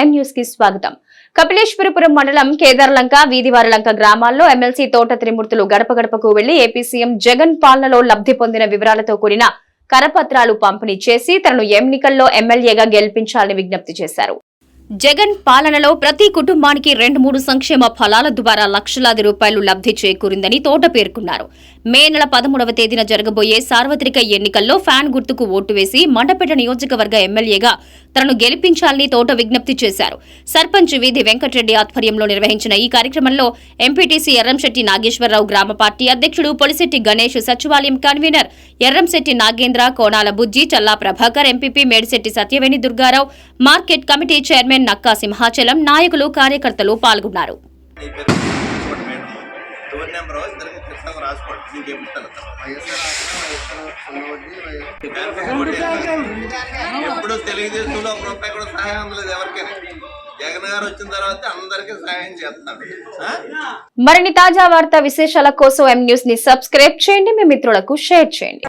ఎం న్యూస్కి స్వాగతం. కపిలేశ్వరపురం మండలం కేదార్లంక వీధివారలంక గ్రామాల్లో ఎమ్మెల్సీ తోట త్రిమూర్తులు గడప గడపకు వెళ్ళి ఏపీ సీఎం జగన్ పాలనలో లబ్ధి పొందిన వివరాలతో కూడిన కరపత్రాలు పంపిణీ చేసి తనను ఎన్నికల్లో ఎమ్మెల్యేగా గెలిపించాలని విజ్ఞప్తి చేశారు. జగన్ పాలనలో ప్రతి కుటుంబానికి రెండు మూడు సంక్షేమ ఫలాల ద్వారా లక్షలాది రూపాయలు లబ్ధి చేకూరిందని తోట పేర్కొన్నారు. మే నెల పదమూడవ తేదీన జరగబోయే సార్వత్రిక ఎన్నికల్లో ఫ్యాన్ గుర్తుకు ఓటు వేసి మండపేట నియోజకవర్గ ఎమ్మెల్యేగా తనను గెలిపించాలని తోట విజ్ఞప్తి చేశారు. సర్పంచ్ వీధి వెంకటరెడ్డి ఆధ్వర్యంలో నిర్వహించిన ఈ కార్యక్రమంలో ఎంపీటీసీ ఎర్రంశెట్టి నాగేశ్వరరావు గ్రామ పార్టీ అధ్యక్షుడు పొలిశెట్టి గణేష్ సచివాలయం convener Erramsetti Nagendra Konala Bujji Challa Prabhakar MPP Medisetti Satyaveni Durgarao market committee chairman Nakka Simhachalam నాయకులు కార్యకర్తలు పాల్గొన్నారు. ఎప్పుడు తెలుగుదేశంలో ఒక రూపాయి కూడా సహాయం అందలేదు ఎవరికైనా? మరిన్ని తాజా వార్తా విశేషాల కోసం ఎం న్యూస్ని సబ్స్క్రైబ్ చేయండి. మీ మిత్రులకు షేర్ చేయండి.